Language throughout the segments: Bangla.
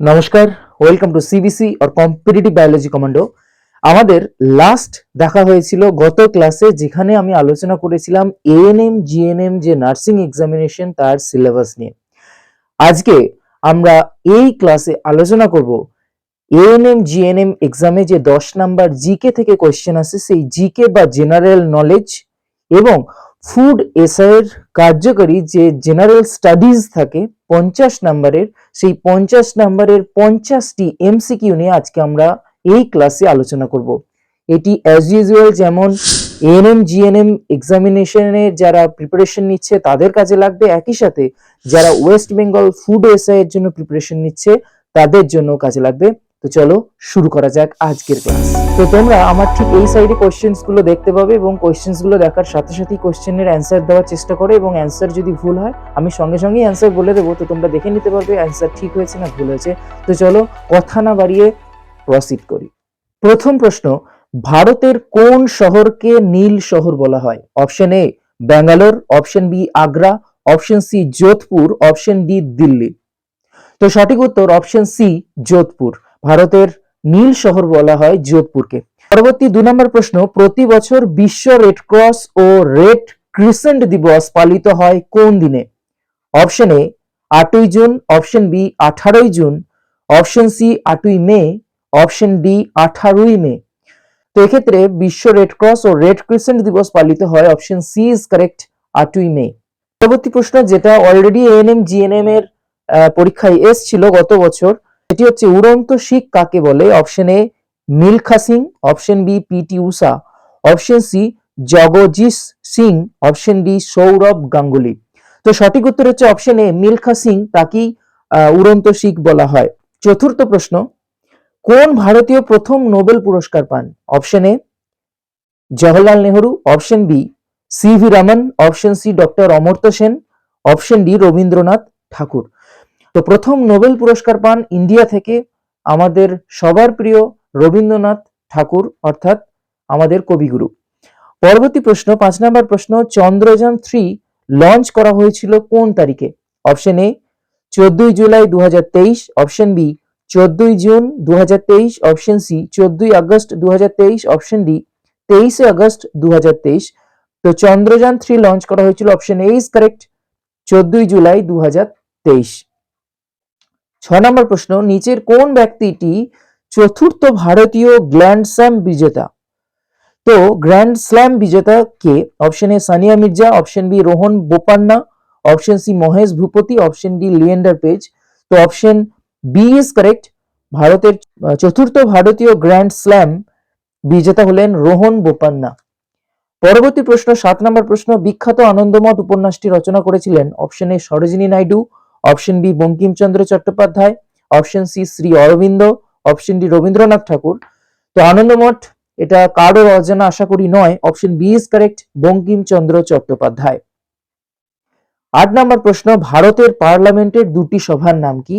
নমস্কার welcome to CBC or competitive biology commando আমাদের লাস্ট দেখা হয়েছিল গত ক্লাসে যেখানে আমি আলোচনা করেছিলাম এএনএম জিএনএম যে নার্সিং এক্সামিনেশন তার সিলেবাস নিয়ে। আজকে আমরা এই ক্লাসে আলোচনা করব এএনএম জিএনএম এক্সামে যে দশ নাম্বার জিকে থেকে কোয়েশ্চেন আসে, সেই জিকে বা জেনারেল নলেজ এবং ফুড এসআইয়ের কার্যকরী যে জেনারেল স্টাডিজ থাকে, পঞ্চাশ নাম্বারের, সেই পঞ্চাশ নাম্বারের পঞ্চাশটি এমসিকিউ নিয়ে আজকে আমরা এই ক্লাসে আলোচনা করব। এটি অ্যাজ ইউজুয়াল যেমন এএনএম জিএনএম এক্সামিনেশনের যারা প্রিপারেশন নিচ্ছে তাদের কাজে লাগবে। একই সাথে যারা ওয়েস্ট বেঙ্গল ফুড এসআই এর জন্য প্রিপারেশন নিচ্ছে তাদের জন্য কাজে লাগবে। তো চলো শুরু করা যাক আজকের ক্লাস তো তোমরা আমার ঠিক এই সাইডে গুলো দেখতে পাবে এবংগুলো দেখার সাথে সাথেই কোশ্চেনের অ্যান্সার দেওয়ার চেষ্টা করো এবং অ্যান্সার যদি ভুল হয়, আমি সঙ্গে সঙ্গেই অ্যান্সার বলে দেবো, তো তোমরা দেখে নিতে পারবে অ্যান্সার ঠিক হয়েছে না ভুল হয়েছে। তো চলো কথা না বাড়িয়ে প্রসিড করি। প্রথম প্রশ্ন, ভারতের কোন শহরকে নীল শহর বলা হয়? Option A Bangalore option B Agra option C Jodhpur option D Delhi. তো সঠিক উত্তর অপশন সি যোধপুর। ভারতের নীল শহর বলা হয় যোধপুরকে। পরবর্তী দু নম্বর প্রশ্ন, প্রতি বছর বিশ্ব রেড ক্রস ও রেড ক্রিসেন্ট দিবস পালিত হয় কোন দিনে? অপশন এ, আটই জুন, অপশন বি, আঠারোই জুন, অপশন সি, আটই মে, অপশন ডি, আঠারোই মে। তো এক্ষেত্রে বিশ্ব রেড ক্রস ও রেড ক্রিসেন্ট দিবস পালিত হয়, অপশন সি ইজ কারেক্ট, আটই মে। পরবর্তী প্রশ্ন, যেটা অলরেডি এএনএম জিএনএম এর পরীক্ষায় এসছিল গত বছর এটি হচ্ছে উড়ন্ত শিখ কাকে বলে? Option A Milkha Singh option B PT Usha option C Jagjit Singh option D Sourav Ganguly. তো সঠিক উত্তর হচ্ছে অপশন এ মিলখা সিং, তাকেই উড়ন্ত শিখ বলা হয়। চতুর্থ প্রশ্ন, কোন ভারতীয় প্রথম নোবেল পুরস্কার পান? Option A Jawaharlal Nehru option B C V Raman option C doctor Amartya Sen option D Rabindranath Tagore. তো প্রথম নোবেল পুরস্কার পান ইন্ডিয়া থেকে আমাদের সবার প্রিয় রবীন্দ্রনাথ ঠাকুর, অর্থাৎ আমাদের কবিগুরু পরবর্তী প্রশ্ন, পাঁচ নম্বর প্রশ্ন, চন্দ্রযান থ্রি লঞ্চ করা হয়েছিল কোন তারিখে? অপশন এ, চোদ্দই জুলাই দু হাজার তেইশ, অপশন বি, চোদ্দই জুন দু হাজার তেইশ, অপশন সি, চোদ্দই আগস্ট দু হাজার তেইশ, অপশন ডি, তেইশে আগস্ট দু হাজার তেইশ। তো চন্দ্রযান থ্রি লঞ্চ করা হয়েছিল অপশন এ, ইজ কারেক্ট? চোদ্দই জুলাই দু হাজার তেইশ। ছ নম্বর প্রশ্ন, নিচের কোন ব্যক্তিটি চতুর্থ ভারতীয় গ্র্যান্ড স্ল্যাম বিজেতা? তো গ্র্যান্ড স্ল্যাম বিজেতা কে? Option A Sania Mirza, option B Rohan Bopanna, option C Mahesh Bhupathi, option D Leander Paes. তো অপশন বি ইজ কারেক্ট, ভারতের চতুর্থ ভারতীয় গ্র্যান্ড স্ল্যাম বিজেতা হলেন রোহন বোপান্না। পরবর্তী প্রশ্ন, সাত নম্বর প্রশ্ন, বিখ্যাত আনন্দমঠ উপন্যাসটি রচনা করেছিলেন option A Sarojini Naidu option B Bankimchandra Chattopadhyay, option C Shri Aurobindo, option D Rabindranath Tagore. তো আনন্দমঠ এটা কারোর অজানা আশা করি নয়, option B is correct, Bankimchandra Chattopadhyay. আট নম্বর প্রশ্ন, ভারতের পার্লামেন্টের দুটি সভার নাম কি?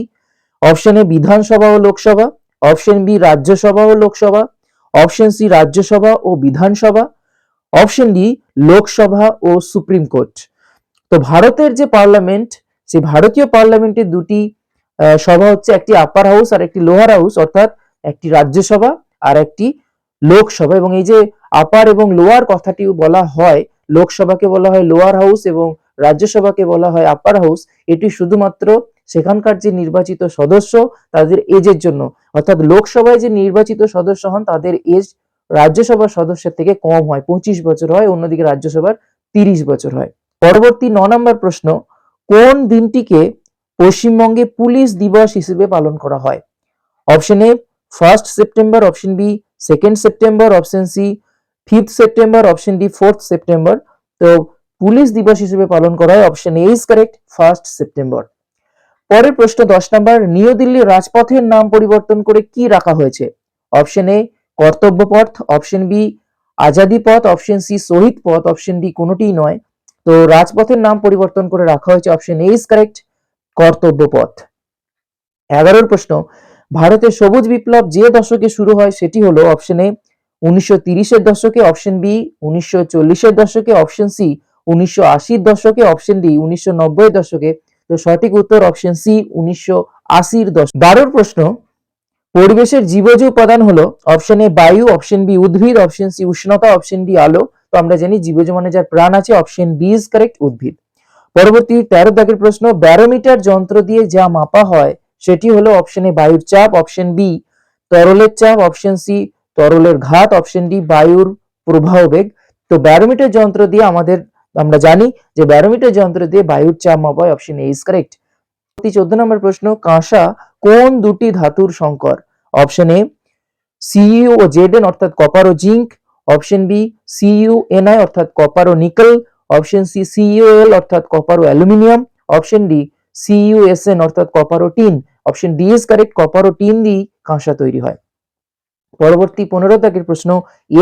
অপশন এ বিধানসভা ও লোকসভা, অপশন বি রাজ্যসভা ও লোকসভা, অপশন সি রাজ্যসভা ও বিধানসভা, অপশন ডি লোকসভা ও সুপ্রিম কোর্ট। তো ভারতের যে পার্লামেন্ট সেই ভারতীয় পার্লামেন্টের দুটি সভা হচ্ছে একটি আপার হাউস আর একটি লোয়ার হাউস অর্থাৎ একটি রাজ্যসভা আর একটি লোকসভা। এবং এই যে আপার এবং লোয়ার কথাটি বলা হয়, লোকসভাকে বলা হয় লোয়ার হাউস এবং রাজ্যসভাকে বলা হয় আপার হাউস এটি শুধুমাত্র সেখানকার যে নির্বাচিত সদস্য, তাদের এজের জন্য। অর্থাৎ লোকসভায় যে নির্বাচিত সদস্য হন, তাদের এজ রাজ্যসভার সদস্যের থেকে কম হয়, পঁচিশ বছর হয়, অন্যদিকে রাজ্যসভার তিরিশ বছর হয়। পরবর্তী ন নম্বর প্রশ্ন কোন দিনটিকে পশ্চিমবঙ্গে পুলিশ দিবস হিসেবে পালন করা হয়? Option A first September option B second September option C fifth September option D fourth September তো পুলিশ দিবস হিসেবে পালন করা হয় option A is correct first September পরের প্রশ্ন দশ নম্বর, নিউ দিল্লি রাজপথের নাম পরিবর্তন করে কি রাখা হয়েছে? অপশন এ কর্তব্য পথ অপশন বি আজাদি পথ অপশন সি শহীদ পথ অপশন ডি কোনোটিই নয়। তো রাজপথের নাম পরিবর্তন করে রাখা হয়েছে অপশন এ ইজ কারেক্ট কর্তব্য পথ। এগারোর প্রশ্ন ভারতের সবুজ বিপ্লব যে দশকে শুরু হয় সেটি হলো অপশন এ উনিশশো তিরিশের দশকে অপশন বি উনিশশো চল্লিশের দশকে অপশন সি উনিশশো আশির দশকে অপশন ডি উনিশশো নব্বই দশকে। তো সঠিক উত্তর অপশন সি উনিশশো আশির দশ বারোর প্রশ্ন, পরিবেশের জীবজ উপাদান হলো অপশন এ বায়ু অপশন বি উদ্ভিদ অপশন সি উষ্ণতা অপশন ডি আলো। তো আমরা জানি জীবজ মানে যার প্রাণ আছে অপশন বি ইজ কারেক্ট উদ্ভিদ। পরবর্তী তেরো দাগের প্রশ্ন ব্যারোমিটার যন্ত্র দিয়ে যা মাপা হয়, সেটি হলো অপশন এ বায়ুর চাপ অপশন বি তরলের চাপ অপশন সি তরলের ঘাত অপশন ডি বায়ুর প্রবাহ বেগ। তো ব্যারোমিটার যন্ত্র দিয়ে আমাদের, আমরা জানি যে ব্যারোমিটার যন্ত্র দিয়ে বায়ুর চাপ মাপা হয় অপশন এ ইজ কারেক্ট চোদ্দ নম্বর প্রশ্ন, কাঁসা কোন দুটি ধাতুর সংকর? অপশন এ সিইউ ও জেডএন অর্থাৎ কপার ও zinc option B CU NI অর্থাৎ কপার ও নিকেল অপশন সি সিইউএল অর্থাৎ কপার ও অ্যালুমিনিয়াম। অপশন ডি সিইউএসএন অর্থাৎ copper O tin option D is correct copper O tin দিয়ে কাঁসা তৈরি হয়। পরবর্তী পনেরো দাগের প্রশ্ন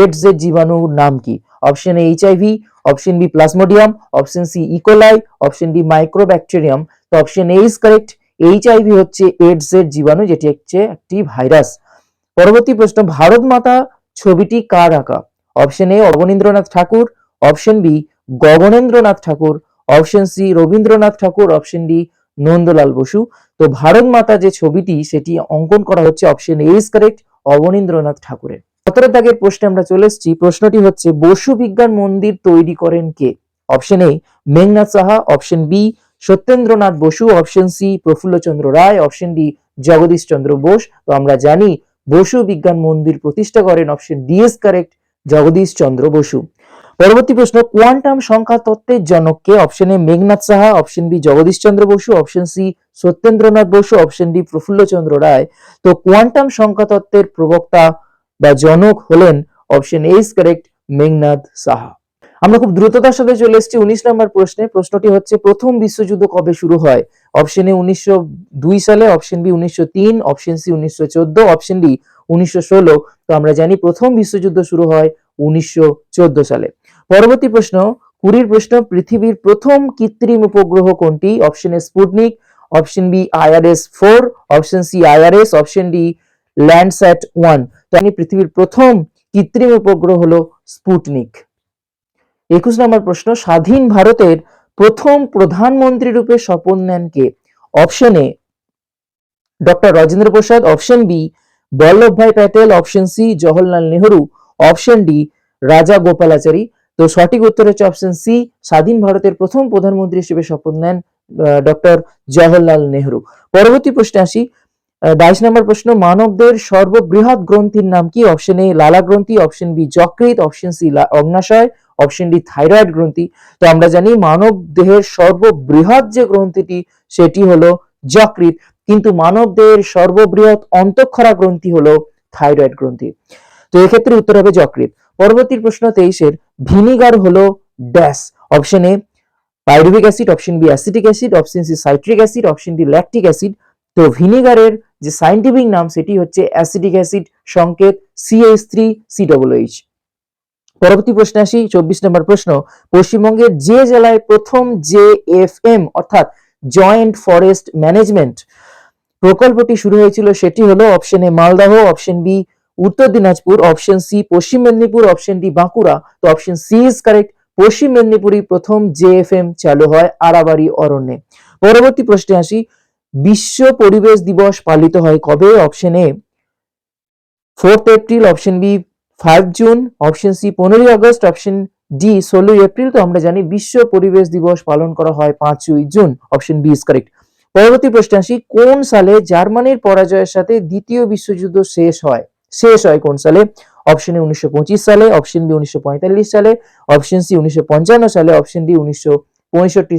এডস এর জীবাণুর নাম কি? Option A HIV option B plasmodium option C E coli option D microbacterium তো option A is correct HIV হচ্ছে এডস এর জীবাণু, যেটি হচ্ছে একটি ভাইরাস। পরবর্তী প্রশ্ন, ভারত মাতা ছবিটি কার আঁকা? Option A Abanindranath Tagore option B Gaganendranath Tagore option C Rabindranath Tagore option D Nandalal Bose তো ভারত মাতা যে ছবিটি, সেটি অঙ্কন করা হচ্ছে option A is correct Abanindranath ঠাকুরের সতেরো দাগের প্রশ্নে আমরা চলে এসেছি। প্রশ্নটি হচ্ছে, বসু বিজ্ঞান মন্দির তৈরি করেন কে? Option A Meghnad Saha option B Satyendranath Bose option C Prafullachandra Ray option D Jagadish Chandra Bose তো আমরা জানি, বসু বিজ্ঞান মন্দির প্রতিষ্ঠা করেন option D is correct Jagadish Chandra Bose. পরবর্তী প্রশ্ন, কোয়ান্টাম সংখ্যা তত্ত্বের জনককে option A Meghnad Saha option B Jagadish Chandra Bose option C Satyendranath Bose option D Prafullachandra Ray. তো কোয়ান্টাম সংখ্যা তত্ত্বের প্রবক্তা বা জনক হলেন option A is correct Meghnad Saha. আমরা খুব দ্রুততার সাথে চলে এসেছি উনিশ নম্বর প্রশ্নে। প্রশ্নটি হচ্ছে, প্রথম বিশ্বযুদ্ধ কবে শুরু হয়? অপশন এ উনিশশো দুই সালে অপশন বি উনিশশো তিন অপশন সি উনিশশো চোদ্দ অপশন ডি উনিশশো ষোলো। তো আমরা জানি প্রথম বিশ্বযুদ্ধ শুরু হয় উনিশশো চোদ্দ সালে। পরবর্তী প্রশ্ন, কুড়ির প্রশ্ন, পৃথিবীর প্রথম কৃত্রিম উপগ্রহ কোনটি? Option A Sputnik, option B IRS four, option C IRS, option D Landsat one. তো আমি পৃথিবীর প্রথম কৃত্রিম উপগ্রহ হলো স্পুটনিক। একুশ নম্বর প্রশ্ন, স্বাধীন ভারতের প্রথম প্রধানমন্ত্রী রূপে শপথ নেন কে? Option A doctor Rajendra Prasad, option B Vallabhbhai Patel option C Jawaharlal Nehru option D Raja Gopalachari. তো সঠিক উত্তর হচ্ছে অপশন সি স্বাধীন ভারতের প্রথম প্রধানমন্ত্রী হিসেবে শপথ নেন ডক্টর জওহরলাল নেহরু। পরবর্তী প্রশ্নে আসি। বাইশ নম্বর প্রশ্ন, মানবদের সর্ববৃহৎ গ্রন্থির নাম কি? অপশন এ লালা গ্রন্থি অপশন বি যকৃত অপশন সি অগ্নাশয় অপশন ডি থাইরয়েড গ্রন্থি। তো আমরা জানি মানব দেহের সর্ববৃহৎ যে গ্রন্থিটি, সেটি হলো যকৃত কিন্তু মানবদের সর্ববৃহৎ অন্তঃক্ষরা গ্রন্থি হলো থাইরয়েড গ্রন্থি। তো এক্ষেত্রে উত্তর হবে যকৃত পরবর্তী প্রশ্ন তেইশের, ভিনিগার হলো dash. Option A, pyruvic acid, option B, acetic acid, option C, citric acid, option D, lactic acid. তো ভিনিগারের যে সাইন্টিফিক নাম, সেটি হচ্ছে অ্যাসিডিক অ্যাসিড সংকেত CH three C double H. পরবর্তী প্রশ্ন আসি, চব্বিশ নম্বর প্রশ্ন, পশ্চিমবঙ্গের যে জেলায় প্রথম জে এফ এম, অর্থাৎ জয়েন্ট ফরেস্ট ম্যানেজমেন্ট প্রকল্পটি শুরু হয়েছিল, সেটি হলো option A Malda option B Uttar Dinajpur option C Paschim Medinipur option D Bankura. তো অপশন সি ইজ কারেক্ট পশ্চিম মেদিনীপুরই প্রথম জেএফএম চালু হয় আরাবাড়ি, অরণ্যে। পরবর্তী প্রশ্নে আসি, বিশ্ব পরিবেশ দিবস পালিত হয় কবে? Option A fourth April option B five June option C পনেরোই আগস্ট অপশন ডি ষোলোই এপ্রিল তো আমরা জানি, বিশ্ব পরিবেশ দিবস পালন করা হয় পাঁচই June option B is correct পরবর্তী প্রশ্ন আসি, কোন সালে জার্মানির পরাজয়ের সাথে দ্বিতীয় বিশ্বযুদ্ধ শেষ হয়? শেষ হয় কোন সালে? অপশন এ উনিশশো পঁচিশ সালে অপশন বি উনিশশো পঁয়তাল্লিশ সালে অপশন সি উনিশশো পঞ্চান্ন সালে অপশন ডি উনিশশো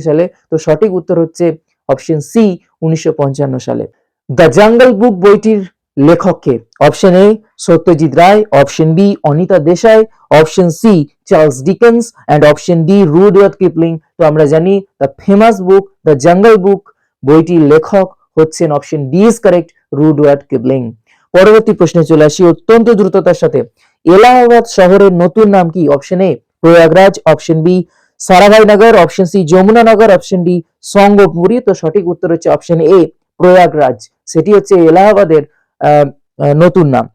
সালে। তো সঠিক উত্তর হচ্ছে অপশন সি উনিশশো পঞ্চান্ন সালে। দ্য জাঙ্গল বুক বইটির লেখককে option A Satyajit Ray option B Anita Desai option C Charles Dickens and option D Rudyard Kipling তো আমরা জানি the famous book the jungle book বইটির লেখক হচ্ছেন option D is correct Rudyard Kipling পরবর্তী প্রশ্নে চলে আসি অত্যন্ত দ্রুততার সাথে। এলাহাবাদ শহরের নতুন নাম কি? Option A Prayagraj option B Sarabhai Nagar option C Yamuna Nagar option D Sangapuri. তো সঠিক উত্তর হচ্ছে অপশন এ প্রয়াগরাজ। সেটি হচ্ছে এলাহাবাদের নতুন নাম।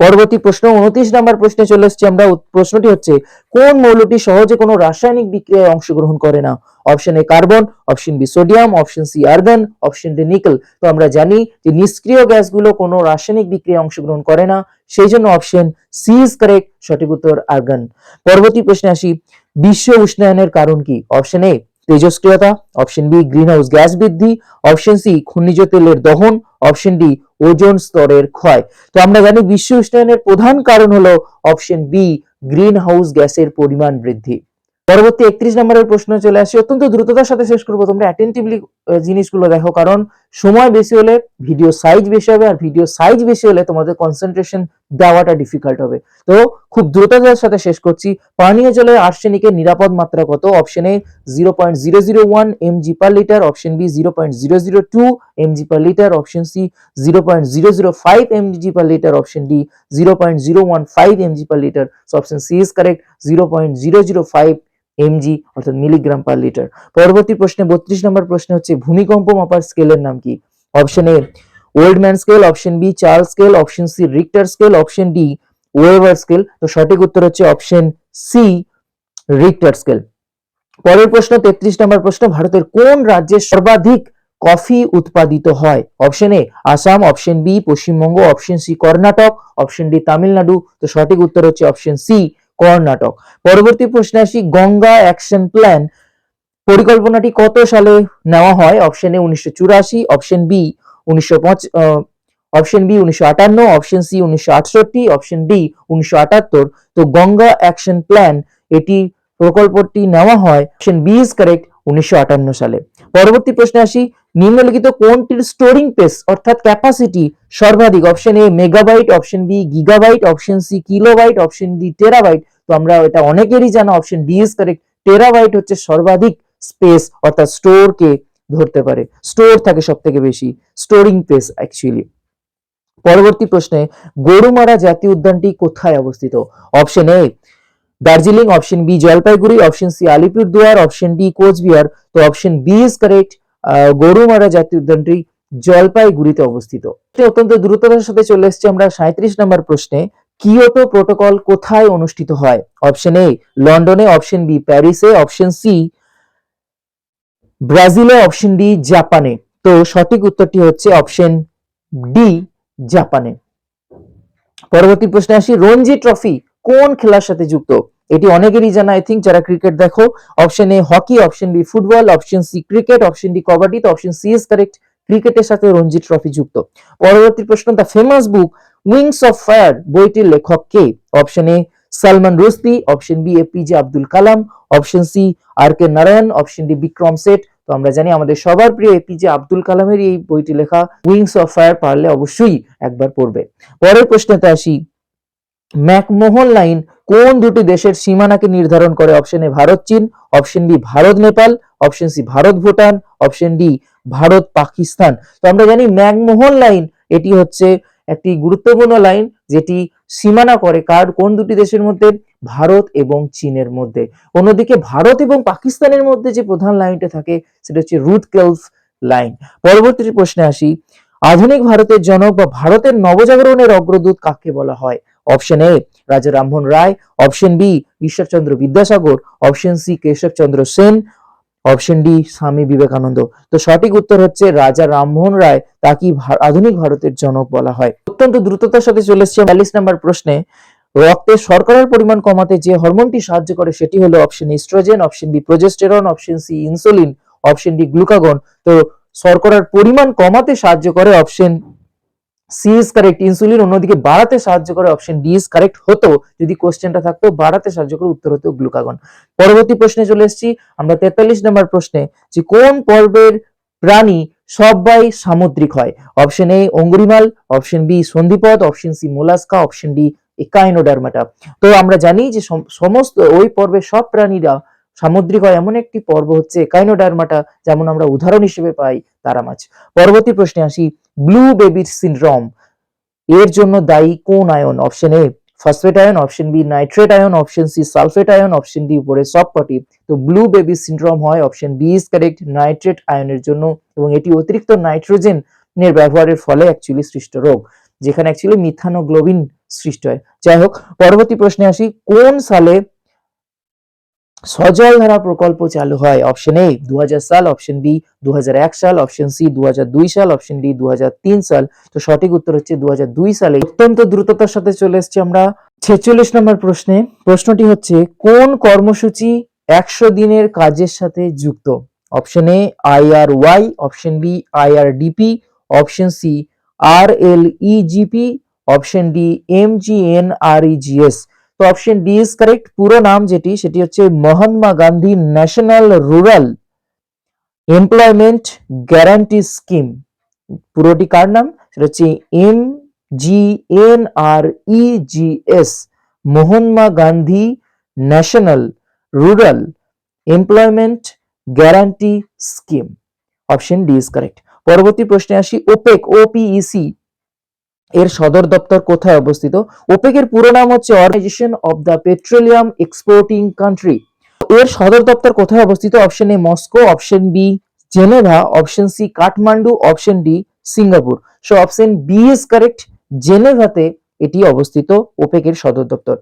পরবর্তী প্রশ্ন, উনত্রিশ নাম্বার প্রশ্নে চলে এসেছি আমরা। প্রশ্নটি হচ্ছে, কোন মৌলটি সহজে কোনো রাসায়নিক বিক্রিয়ায় অংশগ্রহণ করে না? Option A carbon, option B sodium, option C argon, option D nickel. তো আমরা জানি যে নিষ্ক্রিয় গ্যাসগুলো কোনো রাসায়নিক বিক্রিয়ায় অংশগ্রহণ করে না, সেই জন্য অপশন সি ইজ কারেক্ট সঠিক উত্তর আর্গন। পরবর্তী প্রশ্নে আসি, বিশ্ব উষ্ণায়নের কারণ কি? Option A, তেজস্ক্রিয়তা, option B green house gas বৃদ্ধি, অপশন সি, খনিজ তেলের দহন, অপশন ডি ওজোন স্তরের ক্ষয়। তো আমরা জানি বিশ্ব উষ্ণায়নের প্রধান কারণ হলো অপশন বি গ্রিন হাউস গ্যাসের পরিমাণ বৃদ্ধি। পরবর্তী একত্রিশ নম্বরের প্রশ্ন চলে আসে। অত্যন্ত দ্রুততার সাথে শেষ করব। তোমরা অ্যাটেন্টিভলি জিনিসগুলো দেখো। কারণ সময় বেশি হলে ভিডিও সাইজ বেশি হবে, আর ভিডিও সাইজ বেশি হলে তোমাদের কনসেন্ট্রেশন দেওয়াটা ডিফিকাল্ট হবে। তো খুব দ্রুততার সাথে শেষ করছি। পানীয় জলে আর্সেনিকের নিরাপদ মাত্রা কত? Option A zero point zero zero one M G per litre option B zero point zero zero two M G per litre option C zero point zero zero five M G per litre option D zero point zero one five M G per litre option C is correct zero point zero zero five MG অর্থাৎ মিলিগ্রাম পার লিটার পরবর্তী প্রশ্নে, বত্রিশ নম্বর প্রশ্ন হচ্ছে, ভূমিকম্প মাপার স্কেলের নাম কি? Option A old man scale option B Charles scale option C Richter scale option D weaver scale তো সঠিক উত্তর হচ্ছে অপশন সি রিক্টার স্কেল পরের প্রশ্ন, তেত্রিশ নম্বর প্রশ্ন, ভারতের কোন রাজ্যে সর্বাধিক কফি উৎপাদিত হয়? Option A Assam option B Paschimbanga option C Karnataka option D Tamil Nadu. তো সঠিক উত্তর হচ্ছে অপশন সি কর্ণাটক। পরবর্তী প্রশ্নে আসি, গঙ্গা অ্যাকশন প্ল্যান পরিকল্পনাটি কত সালে নেওয়া হয়? অপশন এ উনিশশো চুরাশি অপশন বি উনিশশো অপশন বি উনিশশো আটান্ন অপশন সি উনিশশো আটষট্টি অপশন ডি উনিশশো আটাত্তর। তো গঙ্গা অ্যাকশন প্ল্যান এটি প্রকল্পটি নেওয়া হয় অপশন বি ইজ কারেক্ট উনিশশো আটান্ন সালে। পরবর্তী প্রশ্নে আসি নিম্নলিখিত কোনটির স্টোরিং পেস অর্থাৎ ক্যাপাসিটি সর্বাধিক option A megabyte option B gigabyte option C kilobyte option D terabyte তো আমরা এটা অনেকেরই জানা option D is correct terabyte হচ্ছে সর্বাধিক স্পেস অর্থাৎ স্টোর কে ধরতে পারে। স্টোর থাকে সব থেকে বেশি স্টোরিং পেস অ্যাকচুয়ালি পরবর্তী প্রশ্নে, গরুমারা জাতীয় উদ্যানটি কোথায় অবস্থিত? Option A Darjeeling option B Jalpaiguri option C Alipurduar option D Cooch Behar. তো option B is correct Gorumara জাতীয় উদ্যানটি জলপাইগুড়িতে অবস্থিত। অত্যন্ত দ্রুততার সাথে চলে এসেছি আমরা সাঁত্রিশ নম্বর প্রশ্নে, কিয়োটো প্রোটোকল কোথায় অনুষ্ঠিত হয়? অপশন এ, লন্ডনে, অপশন বি, প্যারিসে, অপশন সি, ব্রাজিলে, অপশন ডি, জাপানে। তো সঠিক উত্তরটি হচ্ছে অপশন ডি, জাপানে। পরবর্তী প্রশ্নে আসি, রঞ্জি ট্রফি কোন খেলার সাথে যুক্ত? এটি অনেকেরই জানা আই থিঙ্ক যারা ক্রিকেট দেখো option A hockey option B football option C cricket option D kabaddi option C is correct ক্রিকেটের সাথে রঞ্জি ট্রফি যুক্ত। পরবর্তী প্রশ্ন the famous book wings of fire বইটির লেখক কে? Option A Salman Rushdie option B APJ Abdul Kalam option C R K Narayan option D Vikram Seth তো আমরা জানি আমাদের সবার প্রিয় এপিজে আব্দুল কালামের এই বইটি লেখা উইংস অফ ফায়ার পারলে অবশ্যই একবার পড়বে। পরের প্রশ্নতে আসি ম্যাকমোহন লাইন কোন দুটি দেশের সীমানাকে নির্ধারণ করে? অপশন এ ভারত, চীন। Option B Bharat, Nepal. Option C Bharat, Bhutan. Option D Bharat, Pakistan. তো আমরা জানি ম্যাকমোহন লাইন এটি হচ্ছে একটি গুরুত্বপূর্ণ লাইন যেটি সীমানা করে কার কোন দুটি দেশের মধ্যে? ভারত এবং চীনের মধ্যে। অন্যদিকে ভারত এবং পাকিস্তানের মধ্যে যে প্রধান লাইনটা থাকে, সেটা হচ্ছে রুট কেলফ লাইন। পরবর্তী প্রশ্নে আসি, আধুনিক ভারতের জনক বা ভারতের নবজাগরণের অগ্রদূত কাকে বলা হয়? Option A Raja Rammohan Roy option B Ishwarchandra Vidyasagar option C Keshabchandra Sen option D Swami Vivekananda তো সঠিক উত্তর হচ্ছে রাজা রামমোহন রায়, তাকে আধুনিক ভারতের জনক বলা হয়। অত্যন্ত দ্রুততার সাথে চলে এসছে বিয়াল্লিশ নম্বর প্রশ্নে। রক্তে শর্করার পরিমাণ কমাতে যে হরমোনটি সাহায্য করে, সেটি হলো option oestrogen option B progesterone option C insulin option D glucagon তো শর্করার পরিমাণ কমাতে সাহায্য করে option C is correct insulin অন্যদিকে বাড়াতে সাহায্য করে অপশন ডি ইজ কারেক্ট হতো যদি কোশ্চেনটা থাকতো, বাড়াতে সাহায্য করে উত্তর হতো গ্লুকাগন পরবর্তী প্রশ্নে চলে এসেছি, আমরা তেতাল্লিশ নম্বর প্রশ্নে যে কোন পর্বের প্রাণী সবাই সামুদ্রিক হয়? অপশন এ অঙ্গুরিমাল option B সন্ধিপদ option C mollusca option D echinodermata. তো আমরা জানি যে সমস্ত ওই পর্বের সব প্রাণীরা সামুদ্রিক হয়, এমন একটি পর্ব হচ্ছে একাইনোডার্মাটা, যেমন আমরা উদাহরণ হিসেবে পাই তারা মাছ পরবর্তী প্রশ্নে আসি ব্লু বেবি সিনড্রোম। এর জন্য দায়ী কোন ion? Option A phosphate ion, option B nitrate ion, option C sulphate ion, option D, উপরে সবকটি। তো ব্লু বেবি সিনড্রোম হয়, option B is correct nitrate আয়নের জন্য। এবং এটি অতিরিক্ত নাইট্রোজেন এর ব্যবহারের ফলে অ্যাকচুয়ালি সৃষ্ট রোগ, যেখানে অ্যাকচুয়ালি মিথানোগ্লোবিন সৃষ্টি হয়। যাই হোক, পরবর্তী প্রশ্নে আসি, কোন সালে সজল ধারা প্রকল্প চালু হয় অপশন এ দু হাজার সাল অপশন বি দুহাজার এক সাল অপশন সি দুহাজার দুই সাল অপশন ডি দু হাজার তিন সাল। তো সঠিক উত্তর হচ্ছে দুহাজার দুই সালে। অত্যন্ত দ্রুততার সাথে চলে এসেছি আমরা ছেচল্লিশ নম্বর প্রশ্নে। প্রশ্নটি হচ্ছে, কোন কর্মসূচি একশো দিনের কাজের সাথে যুক্ত? Option A IR Y option B IR DP option C R L EGP option D M G N R EGS তো অপশন ডি ইজ কারেক্ট পুরো নাম যেটি, সেটি হচ্ছে Mahatma Gandhi national rural employment guarantee scheme পুরোটি কার নাম? সেটা হচ্ছে M G N R E G S Mahatma Gandhi national rural employment guarantee scheme option D is correct পরবর্তী প্রশ্নে আসি ওপেক ওপিইসি এর সদর দপ্তর কোথায় অবস্থিত? ওপেকের পুরো নাম হচ্ছে organisation of the petroleum exporting country এর সদর দপ্তর কোথায় অবস্থিত? Option A Moscow option B Geneva option C Kathmandu option D Singapore so option B is correct জেনেভাতে এটি অবস্থিত ওপেকের সদর দপ্তর।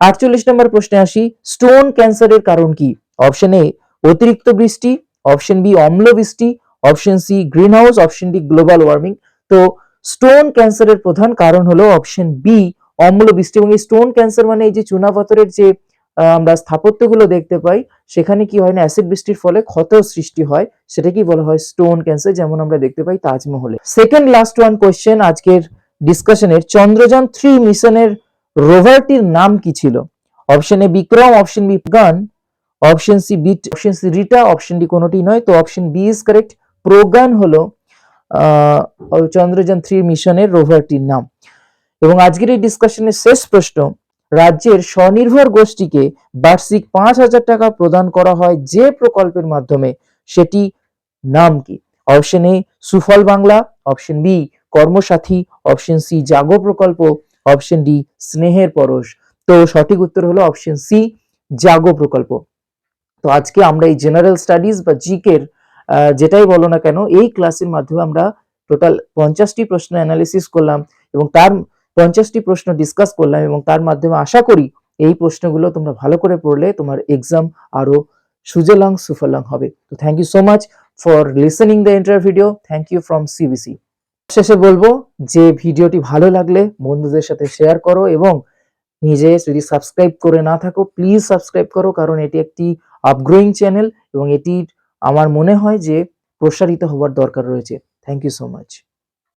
আটচল্লিশ নম্বর প্রশ্নে আসি স্টোন ক্যান্সারের কারণ কি? অপশন এ অতিরিক্ত বৃষ্টি অপশন বি অম্ল বৃষ্টি option C green house option D global warming তো স্টোন ক্যান্সারের প্রধান কারণ হলো অপশন বি অম্ল বৃষ্টি এবং এই স্টোন ক্যান্সার মানে এই যে চুনাপাথরের যে আমরা স্থাপত্যগুলো দেখতে পাই, সেখানে কি হয় না, অ্যাসিড বৃষ্টির ফলে ক্ষত সৃষ্টি হয়, সেটাকেই বলা হয় স্টোন ক্যান্সার, যেমন আমরা দেখতে পাই তাজমহলে। সেকেন্ড লাস্ট ওয়ান কোয়েশ্চেন আজকের ডিসকাশনের চন্দ্রযান থ্রি মিশনের রোভারটির নাম কি ছিল? Option A Vikram option B গান অপশন সি বিট অপশন সি রিটা অপশন ডি কোনোটি নয়। তো option B is correct Pragyan হলো চন্দ্রযান থ্রি মিশনের রোভারটির নাম। এবং আজকের এই ডিসকাশনের শেষ প্রশ্ন, রাজ্যের স্বনির্ভর গোষ্ঠীকে বার্ষিক পাঁচ হাজার টাকা প্রদান করা হয় যে প্রকল্পের মাধ্যমে, সেটি নাম কি? Option A Sufal Bangla option B Karmasathi option C Jago প্রকল্প অপশন ডি স্নেহের পরশ। তো সঠিক উত্তর হলো অপশন সি জাগো প্রকল্প। তো আজকে আমরা এই জেনারেল স্টাডিজ বা জিকের যেটাই বলো না কেন, এই ক্লাসের মাধ্যমে আমরা টোটাল পঞ্চাশটি প্রশ্ন অ্যানালিসিস করলাম এবং তার পঞ্চাশটি প্রশ্ন ডিসকাস করলাম এবং তার মাধ্যমে আশা করি এই প্রশ্নগুলো তোমরা ভালো করে পড়লে তোমার এক্সাম আরও সুজলাং সুফলাং হবে। তো thank you so much for listening the entire video thank you from CBC শেষে বলব যে ভিডিওটি ভালো লাগলে বন্ধুদের সাথে শেয়ার করো এবং নিজে যদি সাবস্ক্রাইব করে না থাকো প্লিজ সাবস্ক্রাইব করো, কারণ এটি একটি আপগ্রোয়িং চ্যানেল এবং এটির আমার মনে হয় যে প্রসারিত হওয়ার দরকার রয়েছে। Thank you so much